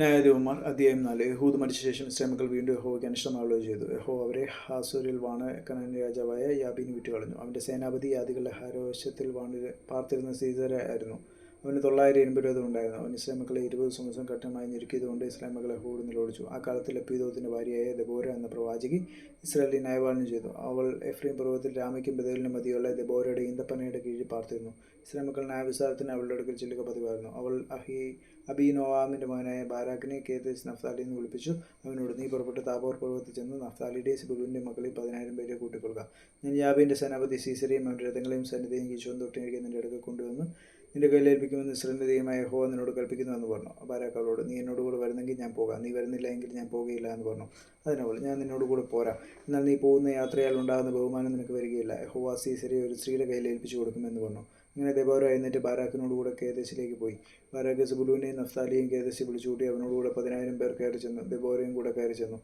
ന്യായാധിപന്മാർ അധ്യായം നാല്. യഹൂദ് മരിച്ച ശേഷം ഇസ്ലാമികൾ വീണ്ടും യഹോവയ്ക്ക് അനിഷ്ടമാവുകയോ ചെയ്തു. യഹോ അവരെ ഹാസൂരിൽ വാണ് കനൻ രാജാവായ യാബിൻ വിറ്റുകളഞ്ഞു അവന്റെ സേനാപതി യാദികളുടെ ഹാരോശത്തിൽ വാണ് പാർത്തിരുന്ന സീസറെ ആയിരുന്നു. അവന് തൊള്ളായിരം എൺപത് ഉണ്ടായിരുന്നു അവൻ ഇസ്ലാമികളെ ഇരുപത് സംവത്സരം കഠിനമായി ഞെരുക്കിയതുകൊണ്ട് ഇസ്ലാമികളെ ഹൂഡ് നിലോടിച്ചു ആ കാലത്ത് ലപ്പീദോത്തിന്റെ ഭാര്യയായ ദബോര എന്ന പ്രവാചകി ഇസ്രായേലി ന്യായപാലനം ചെയ്തു. അവൾ എഫ്രീം പർവതത്തിൽ രാമയ്ക്കും ബദലിനും മതിയുള്ള ദബോരയുടെ ഈന്തപ്പനയുടെ കീഴിൽ പാർത്തിരുന്നു. ഇസ്ലാമികൾ നയവിസാരത്തിന് അവളുടെ അടുക്കൽ ചെല്ലുക പതിവായിരുന്നു. അവൾ അഹി അബി നോവാമിന്റെ മകനായ ബാരാക്കിനെ കേതേസ് നഫ്താലി നഫ്താലിന്ന് വിളിപ്പിച്ചു. അവനോട് നീ പുറപ്പെട്ട് താബോർ പർവതത്തിൽ ചെന്ന് നഫ്താലിയുടെ സിബുലുവിന്റെ മക്കളിൽ പതിനായിരം പേരെ കൂട്ടിക്കൊള്ളുക. ഞാൻ യാബിന്റെ സേനാപതി സീസരെയും അവന്റെ രഥങ്ങളെയും സന്നിധിയും കിശോൻ തൊട്ടിരിക്കുന്നതിന്റെ അടുക്കൽ കൊണ്ടുവന്ന് നിന്റെ കയ്യിലേൽപ്പിക്കുമെന്ന് ഇസ്രേലിന്റെ ദൈവമായ ഹോ എന്നോട് കൽപ്പിക്കുന്നുവെന്ന് പറഞ്ഞു. ബാരാക്ക് നീ എന്നോട് കൂടെ വരുന്നെങ്കിൽ ഞാൻ പോകാം. നീ വരുന്നില്ല എങ്കിൽ ഞാൻ പോകുകയില്ല എന്ന് പറഞ്ഞു. അതിനവൾ ഞാൻ നിന്നോട് കൂടെ പോരാ. എന്നാൽ നീ പോകുന്ന യാത്രയാൽ ഉണ്ടാകുന്ന ബഹുമാനം നിനക്ക് വരികയില്ല. യഹോവ സീസരെ ഒരു സ്ത്രീയുടെ കയ്യിൽ ഏൽപ്പിച്ചു കൊടുക്കുമെന്ന് പറഞ്ഞു. അങ്ങനെ ദബോര എന്നിട്ട് ബാരാക്കിനോട് കൂടെ കേദേശിലേക്ക് പോയി. ബാരാക്ക് സുബുലുവിനെയും നഫ്താലിയും കേദേശി വിളിച്ചുകൂട്ടി അവനോടുകൂടെ പതിനായിരം പേർ കയറി ചെന്നു. ദബോരയും കൂടെ കയറി ചെന്നു.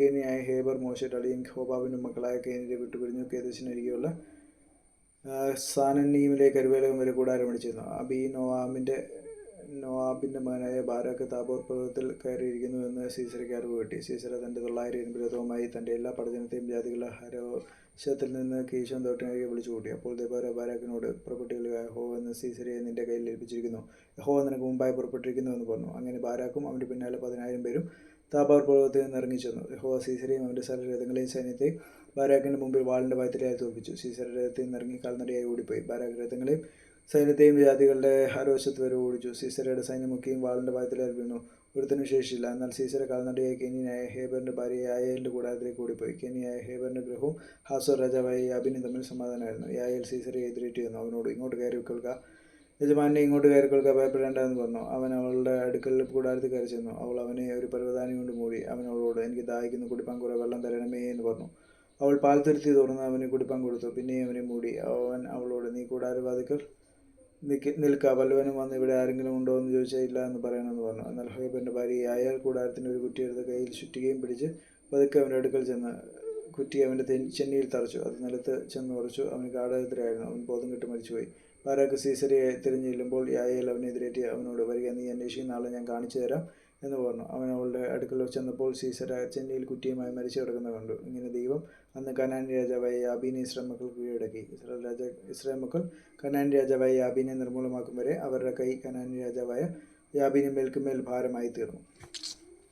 കേനിയായ ഹേബർ മോശ ടളിയും ഹോബാബിന്റെ മക്കളായ കേനിയെ വിട്ടുപിരിഞ്ഞു കേദേശിനരികെയുള്ള സാനന്നീമിലേക്ക് കരുവേലകം വരെ കൂടാരം അടിച്ചിരുന്നു. അബി നോവാമിന്റെ നോവാബിന്റെ മകനായ ബാരാക്ക് താബോർ പർവതത്തിൽ കയറിയിരിക്കുന്നുവെന്ന് സീസരയ്ക്ക് അറിവ് കിട്ടി. സീസര തന്റെ തൊള്ളായിരം എൺപതവുമായി തന്റെ എല്ലാ പഠനത്തെയും ജാതികളുടെ ഹരോശത്തിൽ നിന്ന് കീശം തോട്ടിനരികെ വിളിച്ചു കൂട്ടി. അപ്പോൾ ദേബോര ബാരാക്കിനോട് പുറപ്പെട്ടുകൾ ഹോ എന്ന് സീസരയെ നിന്റെ കയ്യിൽ ഏൽപ്പിച്ചിരിക്കുന്നു. ഹോ നിനക്ക് മുമ്പായി പുറപ്പെട്ടിരിക്കുന്നു എന്ന് പറഞ്ഞു. അങ്ങനെ ബാരാക്കും അവന്റെ പിന്നാലെ പതിനായിരം പേരും താബാർ പർവതത്തിൽ നിന്ന് ഇറങ്ങി ചെന്നു. യഹോവ സീസരെയും അവന്റെ സകലരഥങ്ങളെയും സൈന്യത്തെയും ബാരാക്കിന്റെ മുമ്പിൽ വാളിന്റെ വയത്തിലായി തോൽപ്പിച്ചു. സീസരഥത്തിൽ നിന്ന് ഇറങ്ങി കാൽനടയായി ഓടിപ്പോയി. ബാരാക്ക് രഥങ്ങളെയും സൈന്യത്തെയും ജാതികളുടെ ആരോശത്ത് വരെ ഓടിച്ചു. സീസരയുടെ സൈന്യമൊക്കെയും വാളിന്റെ വയത്തിലായി വീണു. ഒരുത്തിനും ശേഷിയില്ല. എന്നാൽ സീസര കാൽനടയായി കെനിയായ ഹേബറിന്റെ ഭാര്യയെ അയലിന്റെ കൂടാരത്തിലേക്ക് ഓടിപ്പോയി. കെനിയായ ഹേബറിന്റെ ഗ്രഹവും ഹാസോർ രാജാവായ യാബിനും തമ്മിൽ സമാധാനമായിരുന്നു. യായൽ സീസരെ എതിരേറ്റ് അവനോട് ഇങ്ങോട്ട് കയറി കൊള്ളുക യജമാനെ ഇങ്ങോട്ട് കയറിക്കൊള്ളുക ഭയപ്പെടേണ്ടതെന്ന് പറഞ്ഞു. അവൻ അവളുടെ അടുക്കൽ കൂടാരത്തിൽ കയറി ചെന്നു. അവൾ അവനെ ഒരു പരവതാനി കൊണ്ട് മൂടി അവൻ അവളോട് എനിക്ക് ദാഹിക്കുന്നു കുടിപ്പാൻ കുറേ വെള്ളം തരണമേ എന്ന് പറഞ്ഞു. അവൾ പാൽ തുരുത്തി തുറന്ന് അവന് കുടിപ്പാൻ കൊടുത്തു. പിന്നെയും അവനെ മൂടി അവൻ അവളോട് നീ കൂടാരവാദിക്കൽ നിൽക്ക. നിൽക്കുക വല്ലവനും വന്ന് ഇവിടെ ആരെങ്കിലും ഉണ്ടോ എന്ന് ചോദിച്ചാൽ ഇല്ല എന്ന് പറയണമെന്ന് പറഞ്ഞു. എന്നാൽ ഹൈബന്റെ ഭാര്യ അയാൾ കൂടാരത്തിന്റെ ഒരു കുറ്റിയെടുത്ത് കയ്യിൽ ചുറ്റുകയും പിടിച്ച് പതുക്കെ അവന്റെ അടുക്കൽ ചെന്ന് കുറ്റി അവന്റെ ചെന്നിയിൽ തറച്ചു. അത് നിലത്ത് ചെന്ന് ഉറച്ചു. അവന് കാടകത്തിലായിരുന്നു അവൻ ബോധം കെട്ട് മരിച്ചുപോയി. ബാരാക്ക് സീസറിയെ തിരിഞ്ഞു ചെല്ലുമ്പോൾ യായൽ അവനെതിരേറ്റ് അവനോട് വരിക നീ അന്വേഷിക്കുന്ന ആളെ ഞാൻ കാണിച്ചു തരാം എന്ന് പറഞ്ഞു. അവൻ അവളുടെ അടുക്കൽ ചെന്നപ്പോൾ സീസര ചെന്നൈയിൽ കുറ്റിയുമായി മരിച്ചു കിടക്കുന്ന കണ്ടു. ഇങ്ങനെ ദൈവം അന്ന് കനാൻ രാജാവായ യാബീനെ ഇസ്രായേൽ മക്കൾ കീഴടക്കി. ഇസ്രായേൽ രാജ ഇസ്രായേൽ മക്കൾ കനാൻ രാജാവായ യാബീനെ നിർമൂലമാക്കും വരെ അവരുടെ കൈ കനാൻ രാജാവായ യാബീനെ മേൽക്കുമേൽ ഭാരമായി തീർന്നു